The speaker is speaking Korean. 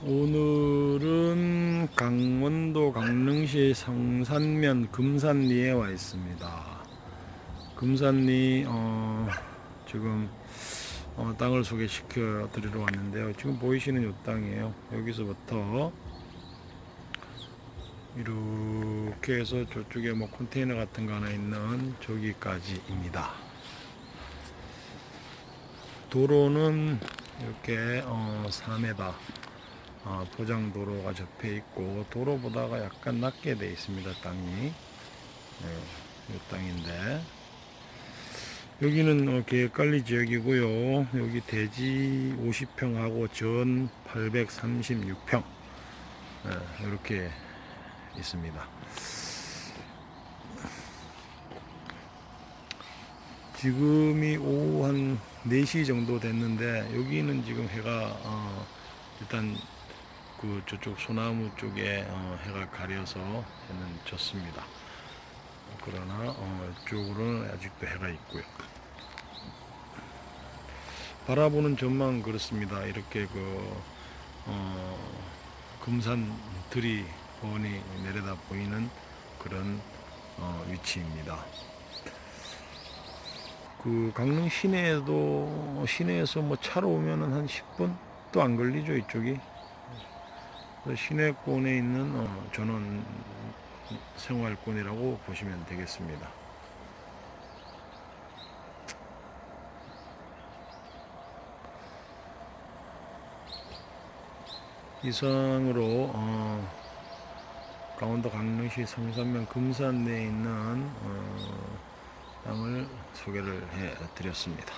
오늘은 강원도 강릉시 성산면 금산리에 와 있습니다. 금산리 어, 지금 어, 땅을 소개시켜 드리러 왔는데요. 지금 보이시는 이 땅이에요. 여기서부터 이렇게 해서 저쪽에 뭐 컨테이너 같은 거 하나 있는 저기까지입니다. 도로는 이렇게 어, 4m 어, 포장 도로가 접해 있고 도로보다가 약간 낮게 돼 있습니다 땅이. 네, 이 땅인데. 여기는 어, 계획관리 지역이고요. 여기 대지 50평하고 전 836평. 네, 이렇게 있습니다. 지금이 오후 한 4시 정도 됐는데 여기는 지금 해가 어, 일단 그 저쪽 소나무 쪽에 어, 해가 가려서 해는 졌습니다. 그러나 어, 이쪽으로는 아직도 해가 있고요. 바라보는 전망 그렇습니다. 이렇게 그 어, 금산 들이 훤히 내려다 보이는 그런 어, 위치입니다. 그 강릉 시내에도 시내에서 뭐 차로 오면은 한 10분도 안 걸리죠 이쪽이. 그래서 시내권에 있는 어, 전원 생활권이라고 보시면 되겠습니다. 이상으로 어, 강원도 강릉시 성산면 금산 내에 있는 어, 땅을 소개를 해 드렸습니다.